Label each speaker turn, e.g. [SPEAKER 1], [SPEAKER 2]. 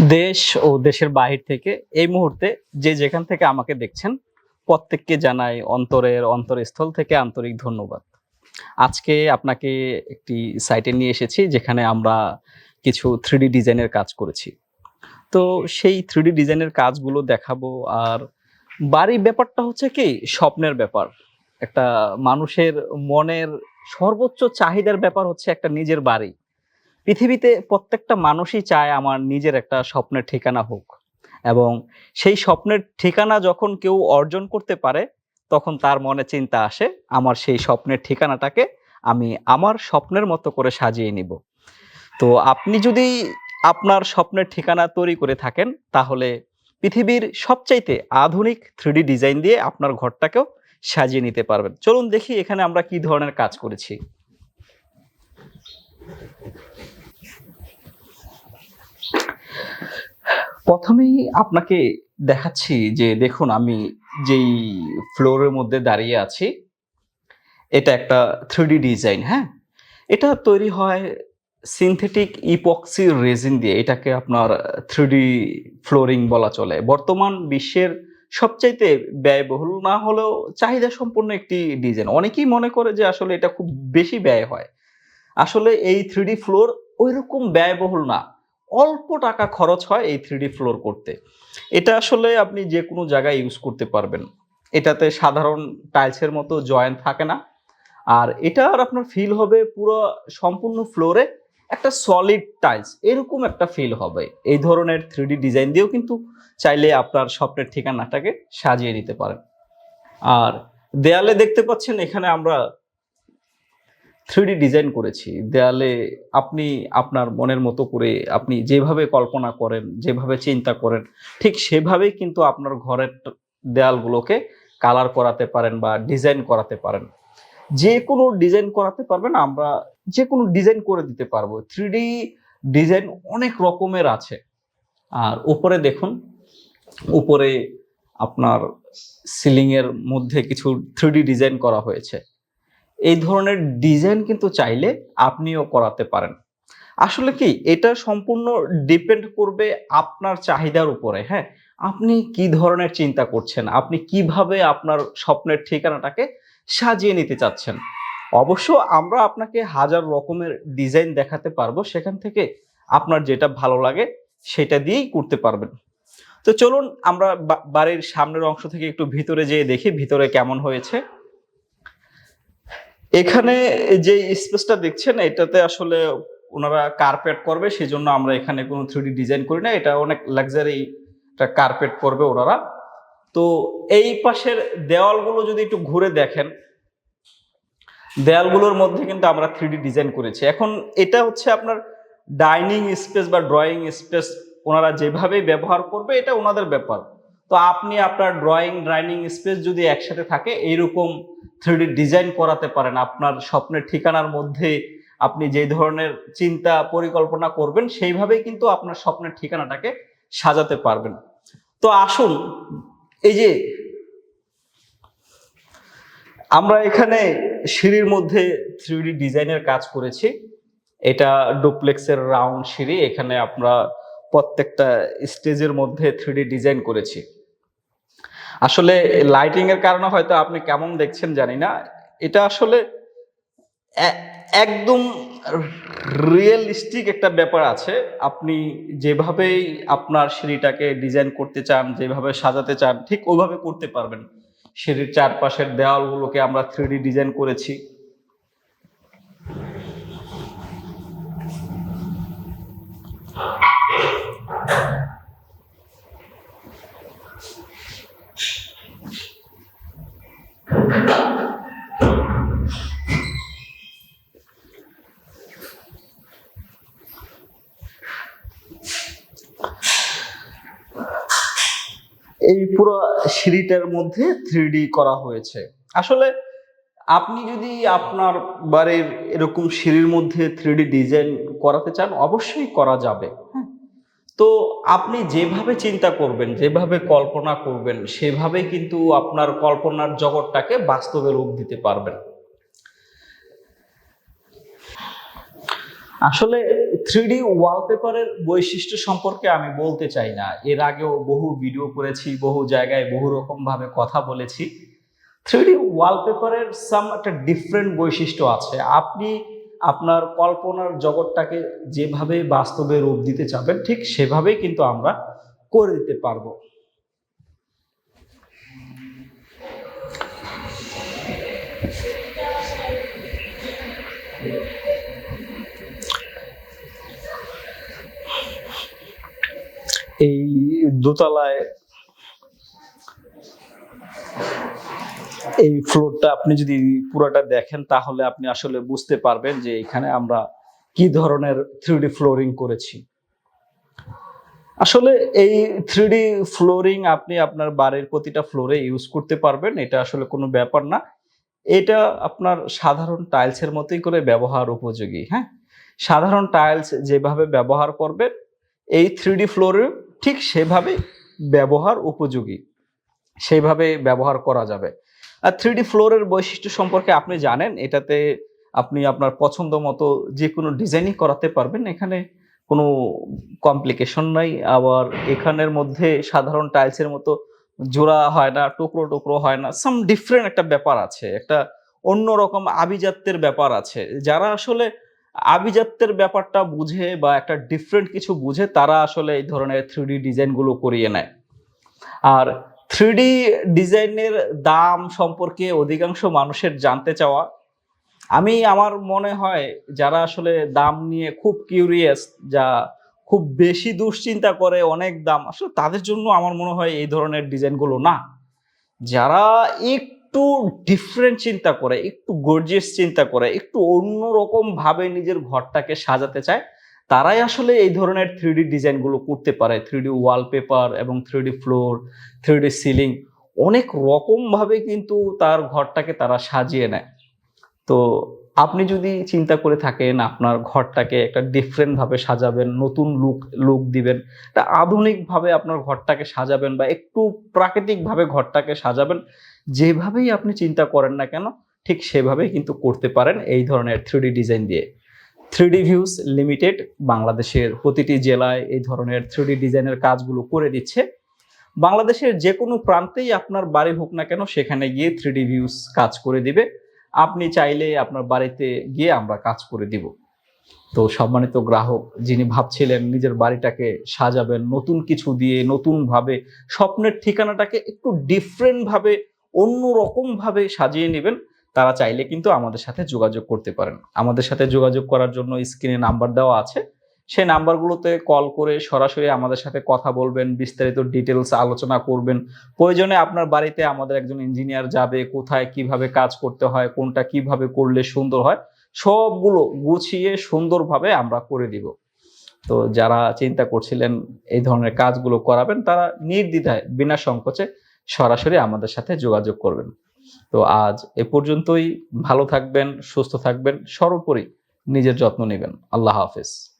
[SPEAKER 1] দেশ ও দেশের বাহির থেকে এই মুহূর্তে যে যেখান থেকে আমাকে দেখছেন, প্রত্যেককে জানাই অন্তরের অন্তরস্থল থেকে আন্তরিক ধন্যবাদ। আজকে আপনাকে একটি সাইটে নিয়ে এসেছি যেখানে আমরা কিছু থ্রিডি ডিজাইনের কাজ করেছি। তো সেই থ্রিডি ডিজাইনের কাজগুলো দেখাবো, আর বাড়ির ব্যাপারটা হচ্ছে কি, স্বপ্নের ব্যাপার। একটা মানুষের মনের সর্বোচ্চ চাহিদার ব্যাপার হচ্ছে একটা নিজের বাড়ি। পৃথিবীতে প্রত্যেকটা মানুষই চায় আমার নিজের একটা স্বপ্নের ঠিকানা হোক। এবং সেই স্বপ্নের ঠিকানা যখন কেউ অর্জন করতে পারে, তখন তার মনে চিন্তা আসে, আমার সেই স্বপ্নের ঠিকানাটাকে আমি আমার স্বপ্নের মতো করে সাজিয়ে নিব। তো আপনি যদি আপনার স্বপ্নের ঠিকানা তৈরি করে থাকেন, তাহলে পৃথিবীর সবচাইতে আধুনিক থ্রিডি ডিজাইন দিয়ে আপনার ঘরটাকেও সাজিয়ে নিতে পারবেন। চলুন দেখি এখানে আমরা কি ধরনের কাজ করেছি। প্রথমেই আপনাকে দেখাচ্ছি যে দেখুন, আমি যেই ফ্লোরের মধ্যে দাঁড়িয়ে আছি, এটা একটা থ্রিডি ডিজাইন হ্যাঁ? এটা তৈরি হয় সিনথেটিক ইপক্সি রেজিন দিয়ে, এটাকে আপনার থ্রিডি ফ্লোরিং বলা চলে। বর্তমান বিশ্বের সবচাইতে ব্যয়বহুল না হলেও চাহিদা সম্পন্ন একটি ডিজাইন অনেকেই মনে করে যে আসলে এটা খুব বেশি ব্যয় হয়। আসলে এই থ্রিডি ফ্লোর ওইরকম ব্যয়বহুল না। অল্প টাকা খরচ হয় এই থ্রিডি ফ্লোর করতে। এটা আসলে আপনি যে কোনো জায়গায় ইউজ করতে পারবেন। এটাতে সাধারণ টাইলসের মতো জয়েন্ট থাকে না। আর এটা আর আপনার ফিল হবে পুরো সম্পূর্ণ ফ্লোরে একটা সলিড টাইলস এরকম একটা ফিল হবে। এই ধরনের থ্রিডি ডিজাইন দিয়েও কিন্তু চাইলে আপনার স্বপ্নের ঠিকানাটাকে সাজিয়ে নিতে পারেন। আর দেয়ালে দেখতে পাচ্ছেন এখানে আমরা থ্রিডি ডিজাইন করেছি। দেয়ালে আপনি আপনার মনের মতো করে আপনি যেভাবে কল্পনা করেন, যেভাবে চিন্তা করেন, ঠিক সেভাবেই কিন্তু আপনার ঘরের দেয়ালগুলোকে কালার করাতে পারেন বা ডিজাইন করাতে পারেন। যে কোনো ডিজাইন করাতে পারবেন, আমরা যে কোনো ডিজাইন করে দিতে পারব। থ্রিডি ডিজাইন অনেক রকমের আছে। আর উপরে দেখুন, উপরে আপনার সিলিংয়ের মধ্যে কিছু থ্রিডি ডিজাইন করা হয়েছে। এই ধরনের ডিজাইন কিন্তু চাইলে আপনিও করাতে পারেন। আসলে কি, এটা সম্পূর্ণ ডিপেন্ড করবে আপনার চাহিদার উপরে হ্যাঁ? আপনি কি ধরনের চিন্তা করছেন? আপনি কীভাবে আপনার স্বপ্নের ঠিকানাটাকে সাজিয়ে নিতে চাচ্ছেন? অবশ্য আমরা আপনাকে হাজার রকমের ডিজাইন দেখাতে পারব, সেখান থেকে আপনার যেটা ভালো লাগে সেটা দিয়েই করতে পারবেন। তো চলুন আমরা বাড়ির সামনের অংশ থেকে একটু ভিতরে যেয়ে দেখি, ভিতরে কেমন হয়েছে। এখানে যে স্পেসটা দেখছেন, এটাতে আসলে ওনারা কার্পেট করবে সেই জন্য আমরা এখানে কোনো থ্রিডি ডিজাইন করি না। এটা অনেক লাক্সারি একটা কার্পেট করবে ওনারা। তো এই পাশের দেওয়ালগুলো যদি একটু ঘুরে দেখেন দেয়ালগুলোর মধ্যে কিন্তু আমরা থ্রিডি ডিজাইন করেছি। এখন এটা হচ্ছে আপনার ডাইনিং স্পেস বা ড্রয়িং স্পেস ওনারা যেভাবেই ব্যবহার করবে, এটা ওনাদের ব্যাপার। তো আপনি আপনার ড্রয়িং ডাইনিং স্পেস যদি একসাথে থাকে, এইরকম থ্রিডি ডিজাইন করাতে পারেন। আপনার স্বপ্নের ঠিকানার মধ্যে আপনি যে ধরনের চিন্তা পরিকল্পনা করবেন, সেইভাবেই কিন্তু আপনার স্বপ্নের ঠিকানাটাকে সাজাতে পারবেন। তো আসুন, এই যে আমরা এখানে সিঁড়ির মধ্যে থ্রিডি ডিজাইনের কাজ করেছি। এটা ডুপ্লেক্সের রাউন্ড সিঁড়ি, এখানে আমরা প্রত্যেকটা স্টেজের মধ্যে থ্রিডি ডিজাইন করেছি। আসলে লাইটিং এর কারণে হয়তো আপনি কেমন দেখছেন জানি না। এটা আসলে একদম রিয়েলিস্টিক একটা ব্যাপার আছে। আপনি যেভাবেই আপনার সিঁড়িটাকে ডিজাইন করতে চান, যেভাবে সাজাতে চান, ঠিক ওইভাবে করতে পারবেন। সিঁড়ির চারপাশের দেওয়ালগুলোকে আমরা থ্রিডি ডিজাইন করেছি। এই পুরো সিঁড়িটার মধ্যে থ্রি করা হয়েছে। আসলে আপনি যদি আপনার বাড়ির এরকম সিঁড়ির মধ্যে থ্রি ডিজাইন করাতে চান, অবশ্যই করা যাবে। হ্যাঁ। তো আপনি যেভাবে চিন্তা করবেন, যেভাবে কল্পনা করবেন সেভাবে কিন্তু আপনার কল্পনার জগৎটাকে বাস্তবে রূপ দিতে পারবেন। আসলে থ্রিডি ওয়ালপেপারের বৈশিষ্ট্য সম্পর্কে আমি বলতে চাই না। এর আগেও বহু ভিডিও করেছি, বহু জায়গায় বহু রকম ভাবে কথা বলেছি। থ্রিডি ওয়ালপেপারের সাম একটা ডিফারেন্ট বৈশিষ্ট্য আছে। আপনি আপনার কল্পনার জগৎটাকে যেভাবে বাস্তবে রূপ দিতে চাবেন, ঠিক সেভাবেই কিন্তু আমরা করে দিতে পারব। এই দোতলায় এই ফ্লোরটা আপনি যদি পুরোটা দেখেন, তাহলে আপনি আসলে বুঝতে পারবেন যে এখানে আমরা কি ধরনের থ্রিডি ফ্লোরিং করেছি। আসলে এই থ্রিডি ফ্লোরিং আপনি আপনার বাড়ির প্রতিটা ফ্লোরে ইউজ করতে পারবেন, এটা আসলে কোনো ব্যাপার না। এটা আপনার সাধারণ টাইলসের মতোই করে ব্যবহার উপযোগী হ্যাঁ? সাধারণ টাইলস যেভাবে ব্যবহার করবেন, এই থ্রিডি ফ্লোরে ঠিক সেভাবে ব্যবহার উপযোগী। সেইভাবে ব্যবহার করা যাবে। আর থ্রি ডি ফ্লোরের বৈশিষ্ট্য সম্পর্কে আপনি জানেন, এটাতে আপনি আপনার পছন্দ মতো যে কোনো ডিজাইনই করাতে পারবেন। এখানে কোনো কমপ্লিকেশন নাই। আবার এখানের মধ্যে সাধারণ টাইলসের মতো জোড়া হয় না, টুকরো টুকরো হয় না। সাম ডিফারেন্ট একটা ব্যাপার আছে। একটা অন্যরকম আভিজাত্যের ব্যাপার আছে। যারা আসলে আভিজাত্যের ব্যাপারটা বুঝে বা একটা ডিফারেন্ট কিছু বুঝে তারা আসলে এই ধরনের থ্রিডি ডিজাইনগুলো করিয়ে নেয়। আর থ্রিডি ডিজাইনের দাম সম্পর্কে অধিকাংশ মানুষের জানতে চাওয়া। আমি, আমার মনে হয় যারা আসলে দাম নিয়ে খুব কিউরিয়াস যা খুব বেশি দুশ্চিন্তা করে অনেক দাম, আসলে তাদের জন্য আমার মনে হয় এই ধরনের ডিজাইনগুলো না। যারা একটু ডিফারেন্ট চিন্তা করে, একটু গর্জিয়াস চিন্তা করে, একটু অন্যরকম ভাবে নিজের ঘরটাকে সাজাতে চায়, তারাই আসলে এই ধরনের থ্রি ডি ডিজাইনগুলো করতে পারে। থ্রি থ্রিডি ওয়ালপেপার এবং three D floor three D ceiling অনেক রকমভাবে কিন্তু তার ঘরটাকে তারা সাজিয়ে নেয়। তো আপনি যদি চিন্তা করে থাকেন আপনার ঘরটাকে একটা ডিফারেন্ট ভাবে সাজাবেন, নতুন লুক লুক দিবেন, একটা আধুনিকভাবে আপনার ঘরটাকে সাজাবেন বা একটু প্রাকৃতিকভাবে ঘরটাকে সাজাবেন, যেভাবেই আপনি চিন্তা করেন না কেন, ঠিক সেভাবেই কিন্তু করতে পারেন এই ধরনের থ্রিডি ডিজাইন দিয়ে। থ্রিডি ভিউস লিমিটেড বাংলাদেশের প্রতিটি জেলায় এই ধরনের থ্রিডি ডিজাইনের কাজগুলো করে দিচ্ছে। বাংলাদেশের যে কোনো প্রান্তেই আপনার বাড়ি হোক না কেন, সেখানে গিয়ে থ্রিডি ভিউস কাজ করে দিবে। আপনি চাইলে আপনার বাড়িতে গিয়ে আমরা কাজ করে দিব। তো সম্মানিত গ্রাহক, যিনি ভাবছিলেন নিজের বাড়িটাকে সাজাবেন, নতুন কিছু দিয়ে, নতুনভাবে স্বপ্নের ঠিকানাটাকে একটু ডিফারেন্টভাবে অন্য রকমভাবে সাজিয়ে নেবেন, তারা চাইলে কিন্তু আমাদের সাথে যোগাযোগ করতে পারেন। আমাদের সাথে যোগাযোগ করার জন্য স্ক্রিনে নাম্বার দেওয়া আছে। সেই নাম্বারগুলোতে কল করে সরাসরি আমাদের সাথে কথা বলবেন, বিস্তারিত ডিটেলস আলোচনা করবেন। প্রয়োজনে আপনার বাড়িতে আমাদের একজন ইঞ্জিনিয়ার যাবে, কোথায় কীভাবে কাজ করতে হয়, কোনটা কীভাবে করলে সুন্দর হয়, সবগুলো গুছিয়ে সুন্দরভাবে আমরা করে দিব। তো যারা চিন্তা করছিলেন এই ধরনের কাজগুলো করাবেন, তারা নির্দ্বিধায়, বিনা সংকোচে সরাসরি আমাদের সাথে যোগাযোগ করবেন। তো আজ এ পর্যন্তই। ভালো থাকবেন, সুস্থ থাকবেন, সর্বোপরি নিজের যত্ন নেবেন। আল্লাহ হাফেজ।